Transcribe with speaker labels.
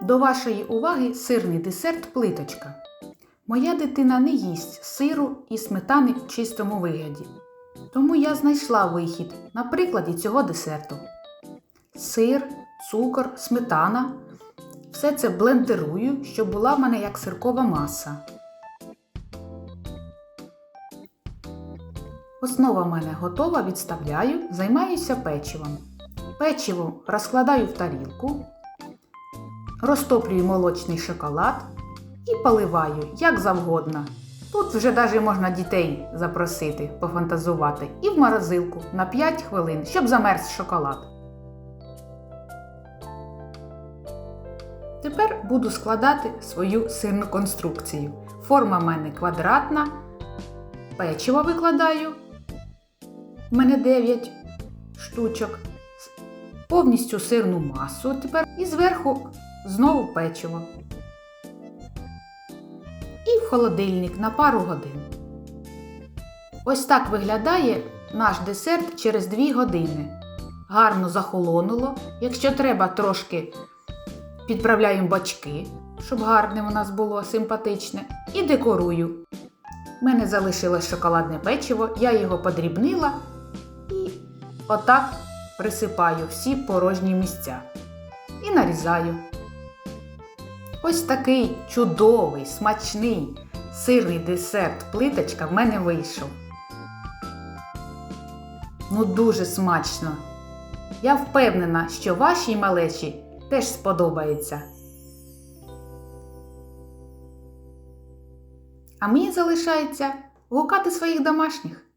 Speaker 1: До вашої уваги сирний десерт плиточка. Моя дитина не їсть сиру і сметани в чистому вигляді. Тому я знайшла вихід на прикладі цього десерту. Сир, цукор, сметана. Все це блендерую, щоб була в мене як сиркова маса. Основа в мене готова, відставляю, займаюся печивом. Печиво розкладаю в тарілку, розтоплюю молочний шоколад і поливаю як завгодно. Тут вже навіть можна дітей запросити, пофантазувати, і в морозилку на 5 хвилин, щоб замерз шоколад. Тепер буду складати свою сирну конструкцію. Форма в мене квадратна, печиво викладаю. У мене 9 штучок. Повністю сирну масу тепер і зверху знову печиво. І в холодильник на пару годин. Ось так виглядає наш десерт через 2 години. Гарно захолонуло. Якщо треба, трошки підправляємо бачки, щоб гарне у нас було симпатичне. І декорую. У мене залишилось шоколадне печиво, я його подрібнила і отак присипаю всі порожні місця. І нарізаю. Ось такий чудовий, смачний сирний десерт плиточка в мене вийшов. Ну, дуже смачно. Я впевнена, що вашій малечі теж сподобається. А мені залишається гукати своїх домашніх.